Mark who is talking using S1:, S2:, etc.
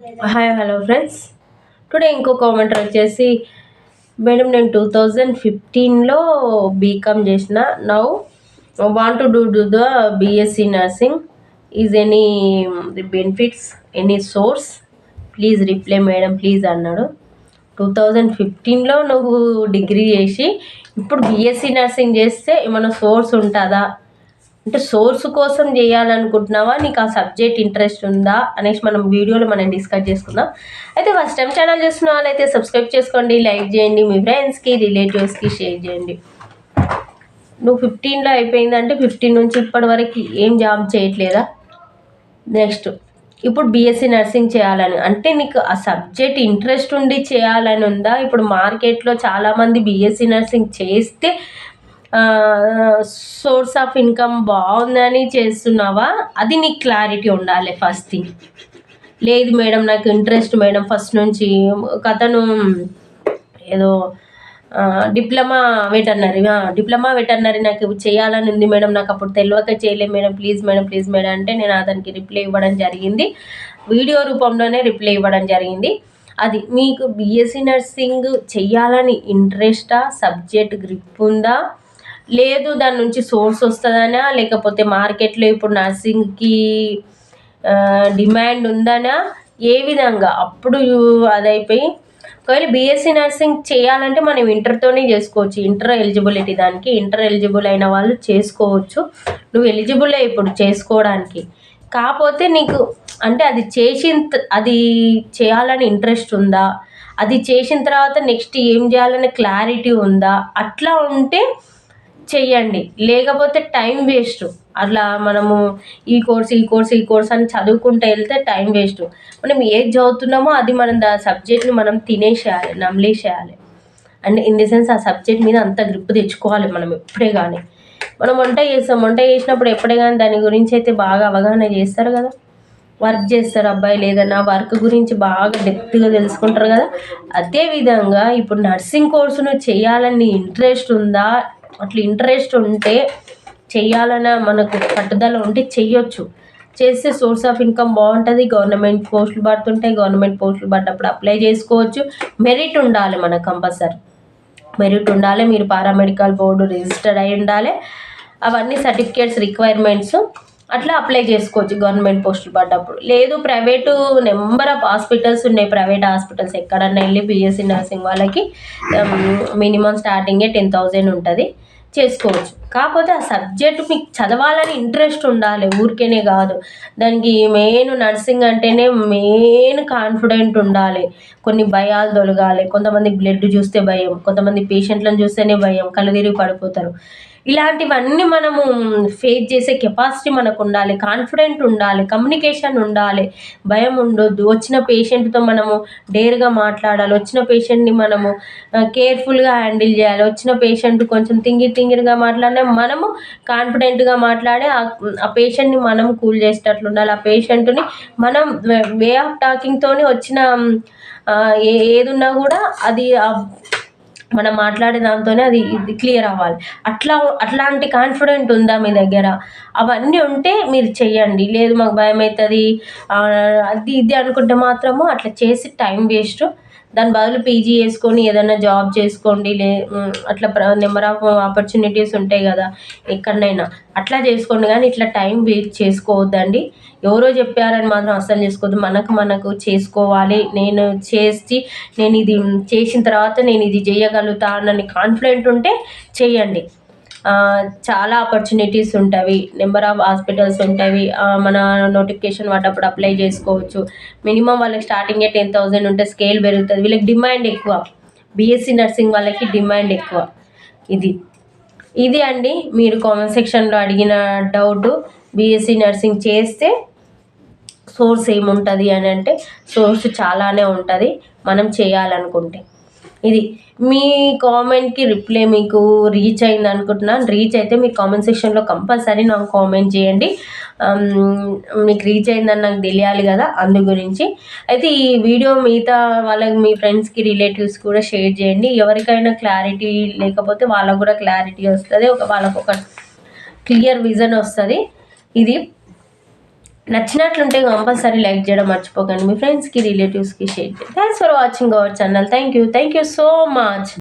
S1: Hi hello friends today ఇంకో commenter వచ్చేసి madam నేను టూ థౌజండ్ ఫిఫ్టీన్లో బీకామ్ చేసిన. Now want to do do the BSc nursing is any benefits any source please reply madam please అన్నాడు. Two thousand ఫిఫ్టీన్లో నువ్వు degree చేసి ఇప్పుడు బీఎస్సీ నర్సింగ్ చేస్తే ఏమైనా సోర్స్ ఉంటుందా? అంటే సోర్స్ కోసం చేయాలనుకుంటున్నావా? నీకు ఆ సబ్జెక్ట్ ఇంట్రెస్ట్ ఉందా? అనేసి మనం వీడియోలో మనం డిస్కస్ చేసుకుందాం. అయితే ఫస్ట్ టైం ఛానల్ చూస్తున్న వాళ్ళైతే సబ్స్క్రైబ్ చేసుకోండి లైక్ చేయండి మీ ఫ్రెండ్స్కి రిలేటివ్స్కి షేర్ చేయండి. నువ్వు ఫిఫ్టీన్లో అయిపోయిందంటే ఫిఫ్టీన్ నుంచి ఇప్పటి వరకు ఏం జాబ్ చేయట్లేదా? నెక్స్ట్ ఇప్పుడు బీఎస్సీ నర్సింగ్ చేయాలని. అంటే నీకు ఆ సబ్జెక్ట్ ఇంట్రెస్ట్ ఉండి చేయాలని ఉందా? ఇప్పుడు మార్కెట్లో చాలామంది బీఎస్సీ నర్సింగ్ చేస్తే సోర్స్ ఆఫ్ ఇన్కమ్ బాగుందని చేస్తున్నావా? అది నీకు క్లారిటీ ఉండాలి ఫస్ట్ థింగ్. లేదు మేడం నాకు ఇంట్రెస్ట్ మేడం ఫస్ట్ నుంచి. కథను ఏదో డిప్లొమా వెటర్నరీ డిప్లొమా వెటర్నరీ నాకు చేయాలని ఉంది మేడం. నాకు అప్పుడు తెలియక చేయలేదు madam. Please madam please madam అంటే నేను అతనికి రిప్లై ఇవ్వడం జరిగింది. వీడియో రూపంలోనే రిప్లై ఇవ్వడం జరిగింది. అది మీకు బీఎస్సీ నర్సింగ్ చేయాలని ఇంట్రెస్టా సబ్జెక్ట్ గ్రిప్ ఉందా? లేదు దాని నుంచి సోర్స్ వస్తుందనా? లేకపోతే మార్కెట్లో ఇప్పుడు నర్సింగ్కి డిమాండ్ ఉందనా? ఏ విధంగా? అప్పుడు అదైపోయి ఒకవేళ బీఎస్సీ నర్సింగ్ చేయాలంటే మనం ఇంటర్తోనే చేసుకోవచ్చు. ఇంటర్ ఎలిజిబిలిటీ దానికి ఇంటర్ ఎలిజిబుల్ అయిన వాళ్ళు చేసుకోవచ్చు. నువ్వు ఎలిజిబుల్ ఇప్పుడు చేసుకోవడానికి. కాకపోతే నీకు అంటే అది చేసిన అది చేయాలని ఇంట్రెస్ట్ ఉందా? అది చేసిన తర్వాత నెక్స్ట్ ఏం చేయాలనే క్లారిటీ ఉందా? అట్లా ఉంటే చెయ్యండి. లేకపోతే టైం వేస్ట్. అట్లా మనము ఈ కోర్స్ ఈ కోర్స్ ఈ కోర్స్ అని చదువుకుంటూ వెళ్తే టైం వేస్ట్. మనం ఏది చదువుతున్నామో అది మనం దా సబ్జెక్ట్ని మనం తినేసేయాలి నమ్లేసేయాలి అండ్ ఇన్ ది సెన్స్ ఆ సబ్జెక్ట్ మీద అంత గ్రిప్ తెచ్చుకోవాలి మనం ఎప్పుడే కానీ మనం వంట చేస్తాం. వంట చేసినప్పుడు ఎప్పుడే కానీ దాని గురించి అయితే బాగా అవగాహన చేస్తారు కదా. వర్క్ చేస్తారు అబ్బాయి లేదన్నా వర్క్ గురించి బాగా డెప్త్గా తెలుసుకుంటారు కదా. అదేవిధంగా ఇప్పుడు నర్సింగ్ కోర్సును చేయాలని ఇంట్రెస్ట్ ఉందా? అట్లా ఇంట్రెస్ట్ ఉంటే చేయాలన్న మనకు పట్టుదల ఉంటే చెయ్యొచ్చు. చేస్తే సోర్స్ ఆఫ్ ఇన్కమ్ బాగుంటుంది గవర్నమెంట్ పోస్టులు పడుతుంటాయి గవర్నమెంట్ పోస్టులు పడ్డప్పుడు అప్లై చేసుకోవచ్చు. మెరిట్ ఉండాలి మన కంపల్సరీ మెరిట్ ఉండాలి మీరు పారామెడికల్ బోర్డు రిజిస్టర్డ్ అయి ఉండాలి. అవన్నీ సర్టిఫికేట్స్ రిక్వైర్మెంట్స్ అట్లా అప్లై చేసుకోవచ్చు గవర్నమెంట్ పోస్టులు పడ్డప్పుడు. లేదు ప్రైవేటు నెంబర్ ఆఫ్ హాస్పిటల్స్ ఉన్నాయి. ప్రైవేట్ హాస్పిటల్స్ ఎక్కడన్నా వెళ్ళి బీఎస్సీ నర్సింగ్ వాళ్ళకి మినిమం స్టార్టింగే టెన్ థౌజండ్ ఉంటుంది. చేసుకోవచ్చు. కాకపోతే ఆ సబ్జెక్ట్ మీకు చదవాలని ఇంట్రెస్ట్ ఉండాలి. ఊరికేనే కాదు. దానికి మెయిన్ నర్సింగ్ అంటేనే మెయిన్ కాన్ఫిడెంట్ ఉండాలి. కొన్ని భయాలు తొలగాలి. కొంతమంది బ్లడ్ చూస్తే భయం. కొంతమంది పేషెంట్లను చూస్తేనే భయం. కళ్ళు తిరిగి పడిపోతారు. ఇలాంటివన్నీ మనము ఫేస్ చేసే కెపాసిటీ మనకు ఉండాలి కాన్ఫిడెంట్ ఉండాలి కమ్యూనికేషన్ ఉండాలి. భయం ఉండొద్దు. వచ్చిన పేషెంట్తో మనము డేర్గా మాట్లాడాలి. వచ్చిన పేషెంట్ని మనము కేర్ఫుల్గా హ్యాండిల్ చేయాలి. వచ్చిన పేషెంట్ కొంచెం తింగి తింగిరిగా మాట్లాడినా మనము కాన్ఫిడెంట్గా మాట్లాడి ఆ పేషెంట్ని మనం కూల్ చేసేటట్లు ఉండాలి. ఆ పేషెంట్ని మనం వే ఆఫ్ టాకింగ్తోని వచ్చిన ఏదున్నా కూడా అది మనం మాట్లాడే దాంతోనే అది ఇది క్లియర్ అవ్వాలి. అట్లా అట్లాంటి కాన్ఫిడెంట్ ఉందా మీ దగ్గర? అవన్నీ ఉంటే మీరు చెయ్యండి. లేదు మాకు భయం అవుతుంది అది ఇది అనుకుంటే మాత్రము అట్లా చేసి టైం వేస్ట్ దాని బదులు పీజీ చేసుకొని ఏదైనా జాబ్ చేసుకోండి లే అట్లా నెంబర్ ఆఫ్ ఆపర్చునిటీస్ ఉంటాయి కదా ఎక్కడనైనా. అట్లా చేసుకోండి కానీ ఇట్లా టైం వేస్ట్ చేసుకోవద్దండి. ఎవరో చెప్పారని మాత్రం అస్సలు చేసుకోవద్దు. మనకు మనకు చేసుకోవాలి. నేను చేసి నేను ఇది చేసిన తర్వాత నేను ఇది చేయగలుగుతానని కాన్ఫిడెంట్ ఉంటే చేయండి. చాలా ఆపర్చునిటీస్ ఉంటాయి నెంబర్ ఆఫ్ హాస్పిటల్స్ ఉంటాయి మన నోటిఫికేషన్ వాటప్పుడు అప్లై చేసుకోవచ్చు. మినిమం వాళ్ళకి స్టార్టింగే టెన్ థౌజండ్ ఉంటే స్కేల్ పెరుగుతుంది. వీళ్ళకి డిమాండ్ ఎక్కువ. బీఎస్సీ నర్సింగ్ వాళ్ళకి డిమాండ్ ఎక్కువ. ఇది. ఇది అండి. మీరు కామెంట్ సెక్షన్లో అడిగిన డౌట్ బీఎస్సీ నర్సింగ్ చేస్తే సోర్స్ ఏముంటుంది అని అంటే సోర్స్ చాలానే ఉంటుంది. మనం చేయాలనుకుంటే. ఇది మీ కామెంట్కి రిప్లై మీకు రీచ్ అయింది అనుకుంటున్నాను రీచ్ అయితే మీ కామెంట్ సెక్షన్లో కంపల్సరీ నాకు కామెంట్ చేయండి. Um, మీకు రీచ్ అయిందని నాకు తెలియాలి కదా అందు గురించి. అయితే ఈ వీడియో మిగతా వాళ్ళకి మీ ఫ్రెండ్స్కి రిలేటివ్స్ కూడా షేర్ చేయండి. ఎవరికైనా క్లారిటీ లేకపోతే వాళ్ళకు కూడా క్లారిటీ వస్తుంది. ఒక వాళ్ళకు ఒక క్లియర్ విజన్ వస్తుంది. ఇది నచ్చినట్లుంటే కంపల్సరీ లైక్ చేయడం మర్చిపోకండి. మీ ఫ్రెండ్స్కి రిలేటివ్స్కి షేర్ చేయండి. Thanks for watching our channel thank you thank you so much